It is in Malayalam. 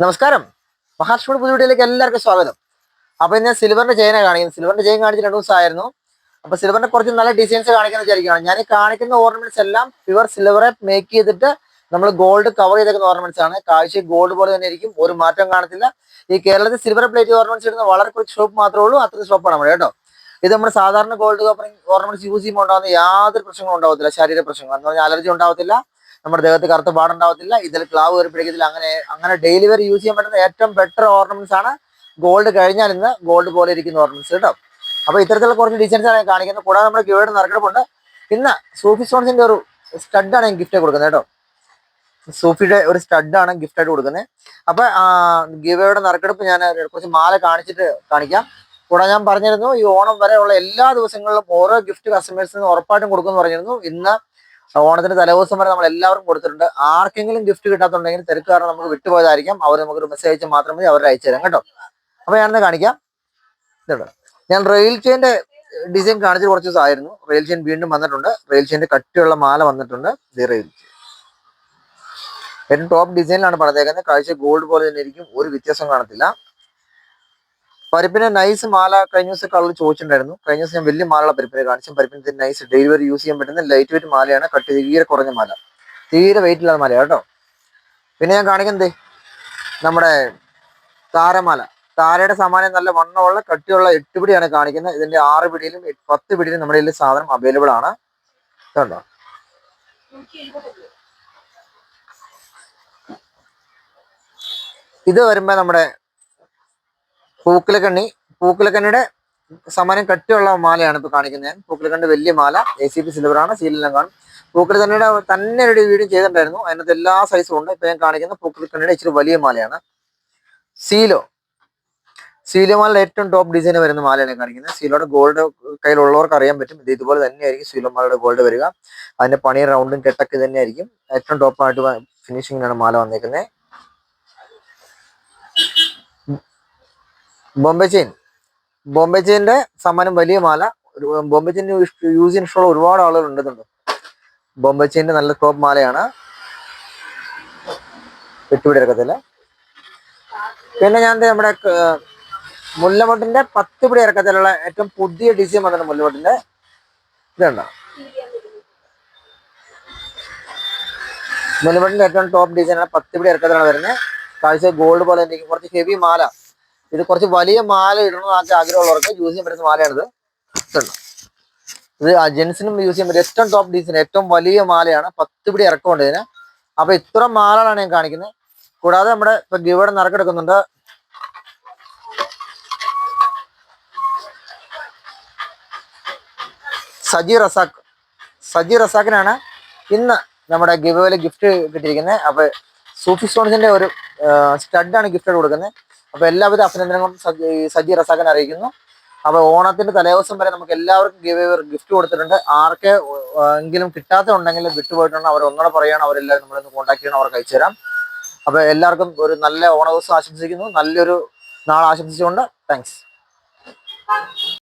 നമസ്കാരം. മഹാലക്ഷ്മിയുടെ പുതിയ എല്ലാവർക്കും സ്വാഗതം. അപ്പൊ ഇന്ന് സിൽവറിന്റെ ചെയിനാണ് കാണിക്കുന്നത്. സിൽവറിന്റെ ചെയിൻ കാണിച്ച് രണ്ടു ദിവസമായിരുന്നു. അപ്പൊ സിൽവറിന്റെ കുറച്ച് നല്ല ഡിസൈൻസ് കാണിക്കുന്ന വിചാരിക്കുകയാണ്. ഞാൻ കാണിക്കുന്ന ഓർണമെന്റ്സ് എല്ലാം പ്യുവർ സിൽവറെ മേക്ക് ചെയ്തിട്ട് നമ്മൾ ഗോൾഡ് കവർ ചെയ്തേക്കുന്ന ഓർണമെന്റ്സ് ആണ്. കാഴ്ച ഗോൾഡ് പോലെ തന്നെ ഇരിക്കും. ഒരു മാറ്റം കാണത്തില്ല. ഈ കേരളത്തിൽ സിൽവർ പ്ലേറ്റ് ഓർണമെന്റ്സ് ഇടുന്ന വളരെ കുറച്ച് ഷോപ്പ് മാത്രമേ ഉള്ളൂ. അത്ര ഷോപ്പാണ് നമ്മുടെ കേട്ടോ. ഇത് നമ്മുടെ സാധാരണ ഗോൾഡ് കവറിംഗ് ഓർണമെന്റ്സ് യൂസ് ചെയ്യുമ്പോൾ ഉണ്ടാകുന്ന യാതൊരു പ്രശ്നങ്ങളും ഉണ്ടാവത്തില്ല. ശരീര പ്രശ്നങ്ങൾ. എന്ന് പറഞ്ഞാൽ അലർജി ഉണ്ടാവത്തില്ല. നമ്മുടെ ദേഹത്ത് കറുത്ത പാടുണ്ടാവത്തില്ല. ഇതിൽ ക്ലാവ് കയറി പിടിക്കത്തില്ല. അങ്ങനെ അങ്ങനെ ഡെയിലി വരെ യൂസ് ചെയ്യാൻ പറ്റുന്ന ഏറ്റവും ബെറ്റർ ഓർണമെന്റ്സ് ആണ് ഗോൾഡ് കഴിഞ്ഞാൽ ഇന്ന് ഗോൾഡ് പോലെ ഇരിക്കുന്ന ഓർണമെന്റ്സ് കേട്ടോ. അപ്പൊ ഇത്തരത്തിലുള്ള കുറച്ച് ഡിസൈൻസ് ആണ് കാണിക്കുന്നത്. കൂടാതെ നമ്മുടെ ഗിവേഡ് നറുക്കെടുപ്പുണ്ട്. ഇന്ന് സൂഫി സ്റ്റോൺസിന്റെ ഒരു സ്റ്റഡാണ് ഞാൻ ഗിഫ്റ്റ് കൊടുക്കുന്നത് കേട്ടോ. സൂഫിയുടെ ഒരു സ്റ്റഡാണ് ഗിഫ്റ്റ് ആയിട്ട് കൊടുക്കുന്നത്. അപ്പൊ ഗിവയുടെ നറുക്കെടുപ്പ് ഞാൻ കുറച്ച് മാല കാണിച്ചിട്ട് കാണിക്കാം. കൂടാതെ ഞാൻ പറഞ്ഞിരുന്നു ഈ ഓണം വരെയുള്ള എല്ലാ ദിവസങ്ങളിലും ഓരോ ഗിഫ്റ്റ് കസ്റ്റമേഴ്സിന് ഉറപ്പായിട്ടും കൊടുക്കുമെന്ന് പറഞ്ഞിരുന്നു. ഇന്ന് ഓണത്തിന്റെ തലേദിവസം വരെ നമ്മൾ എല്ലാവർക്കും കൊടുത്തിട്ടുണ്ട്. ആർക്കെങ്കിലും ഗിഫ്റ്റ് കിട്ടാത്തുണ്ടെങ്കിൽ തിരക്ക് നമുക്ക് വിട്ടുപോയതായിരിക്കാം. അവർ നമുക്കൊരു മെസ്സേജ് അയച്ചാൽ മാത്രം മതി അവർ അയച്ചു തരാം കേട്ടോ. അപ്പൊ ഞാനൊന്ന് കാണിക്കാം. ഇതുണ്ട്. ഞാൻ റെയിൽ ചെയിന്റെ ഡിസൈൻ കാണിച്ചത് കുറച്ച് ദിവസമായിരുന്നു റെയിൽ ചെയിൻ വീണ്ടും വന്നിട്ടുണ്ട്. റെയിൽ ചെയിന്റെ കട്ടിയുള്ള മാല വന്നിട്ടുണ്ട്. ദി റെയിൽ ചെയിൻ ഏറ്റവും ടോപ്പ് ഡിസൈനിലാണ് പറഞ്ഞേക്കുന്നത് കാഴ്ച ഗോൾഡ് പോലെ തന്നെ ഇരിക്കും. ഒരു വ്യത്യാസം കാണത്തില്ല. പരിപ്പിന് നൈസ് മാല കഴിഞ്ഞ ദിവസം കളർ ചോദിച്ചിട്ടുണ്ടായിരുന്നു. കഴിഞ്ഞ ദിവസം ഞാൻ വലിയ മാലയുള്ള പരിപ്പിനെ കാണിച്ചു പരിപ്പിന് നൈസ് ഡെലിവറി യൂസ് ചെയ്യാൻ പറ്റുന്ന ലൈറ്റ് വെയിറ്റ് മാലയാണ്. കട്ട് തീരെ കുറഞ്ഞ മാല. തീരെ വെയിറ്റ് ഇല്ലാത്ത മാല കേട്ടോ. പിന്നെ ഞാൻ കാണിക്കുന്നത് നമ്മുടെ താരമാല. താരയുടെ സമാനം നല്ല വണ്ണമുള്ള കട്ടിയുള്ള എട്ട് പിടിയാണ് കാണിക്കുന്നത്. ഇതിന്റെ ആറ് പിടിയിലും പത്ത് പിടിയിലും നമ്മുടെ കയ്യിൽ സാധനം അവൈലബിൾ ആണ്. കേട്ടോ ഇത് വരുമ്പോ നമ്മുടെ പൂക്കിലക്കണ്ണി പൂക്കിലക്കണ്ണിയുടെ സമാനം കട്ടിയുള്ള മാലയാണ് ഇപ്പൊ കാണിക്കുന്നത്. ഞാൻ പൂക്കിലക്കണ്ണി വലിയ മാല എ സി പി സിൽവർ ആണ് സീലെല്ലാം കാണും. പൂക്കിലക്കണ്ണിയുടെ തന്നെ ഒരു വീഡിയോ ചെയ്തിട്ടുണ്ടായിരുന്നു. അതിനകത്ത് എല്ലാ സൈസും ഉണ്ട്. ഇപ്പൊ ഞാൻ കാണിക്കുന്ന പൂക്കിലക്കണ്ണിയുടെ ഇച്ചിരി വലിയ മാലയാണ്. സീലോ സീലോ മാലയുടെ ഏറ്റവും ടോപ്പ് ഡിസൈൻ വരുന്ന മാലയാണ് കാണിക്കുന്നത്. സീലോയുടെ ഗോൾഡ് കയ്യിലുള്ളവർക്ക് അറിയാൻ പറ്റും. ഇത് ഇതുപോലെ തന്നെയായിരിക്കും സീലോ മാലയുടെ ഗോൾഡ് വരിക. അതിന്റെ പണി റൗണ്ടും കെട്ടൊക്കെ തന്നെയായിരിക്കും. ഏറ്റവും ടോപ്പായിട്ട് ഫിനിഷിംഗിനാണ് മാല വന്നേക്കുന്നത്. ബോംബെ ചെയിൻ. ബോംബെ ചെയിന്റെ സമ്മാനം വലിയ മാല. ബോംബെ ചെയിൻ യൂസ് ചെയ്യാൻ ഒരുപാട് ആളുകൾ ഉണ്ടെന്നുണ്ട്. ബോംബെ ചെയിന്റെ നല്ല ടോപ്പ് മാലയാണ്. വെട്ടുപിടി പിന്നെ ഞാൻ നമ്മുടെ മുല്ലമൊട്ടിന്റെ പത്ത് പിടി ഇറക്കത്തിലുള്ള ഏറ്റവും പുതിയ ഡിസൈൻ വന്നിട്ടുണ്ട് മുല്ലമൊട്ടിന്റെ ഇതുണ്ട്. മുല്ലമൊട്ടിന്റെ ഏറ്റവും ടോപ്പ് ഡിസൈനാണ് പത്ത് പിടി ഇറക്കത്തിലാണ് വരുന്നത്. കാഴ്ച ഗോൾഡ് പോലെ കുറച്ച് ഹെവി മാല. ഇത് കുറച്ച് വലിയ മാല ഇടണം ഇടണമെന്നൊക്കെ ആഗ്രഹമുള്ളവർക്ക് യൂസ് ചെയ്യാൻ പറ്റുന്ന മാലയാണിത്. ഇത് ജെൻസിനും യൂസ് ചെയ്യാൻ പറ്റും ഏറ്റവും ടോപ്പ് ഡീസിന് ഏറ്റവും വലിയ മാലയാണ്. പത്ത് പിടി ഇറക്കമുണ്ട് ഇതിന്. അപ്പൊ ഇത്ര മാലകളാണ് ഞാൻ കാണിക്കുന്നത്. കൂടാതെ നമ്മുടെ ഇപ്പൊ ഗിവയുടെ നിറക്കെടുക്കുന്നുണ്ട് സജി റസാഖ്. സജി റസാഖിനാണ് ഇന്ന് നമ്മുടെ ഗിവയിൽ ഗിഫ്റ്റ് കിട്ടിയിരിക്കുന്നത്. അപ്പൊ സൂഫി സ്റ്റോൺസിന്റെ ഒരു സ്റ്റഡാണ് ഗിഫ്റ്റ് കൊടുക്കുന്നത്. അപ്പൊ എല്ലാവിധ അഭിനന്ദനങ്ങളും സജി റസാഖൻ അറിയിക്കുന്നു. അപ്പൊ ഓണത്തിന്റെ തലേദിവസം വരെ നമുക്ക് എല്ലാവർക്കും ഗിഫ്റ്റ് കൊടുത്തിട്ടുണ്ട്. ആർക്ക് എങ്കിലും കിട്ടാത്ത ഉണ്ടെങ്കിൽ വിട്ടുപോയിട്ടുണ്ട് അവർ ഒന്നുകൂടെ പറയണം അവരെല്ലാവരും നമ്മളൊന്ന് കോൺടാക്ട് ചെയ്യണം അവർക്ക് അയച്ചു തരാം. അപ്പൊ എല്ലാവർക്കും ഒരു നല്ല ഓണ ദിവസം ആശംസിക്കുന്നു. നല്ലൊരു നാൾ ആശംസിച്ചുകൊണ്ട് താങ്ക്സ്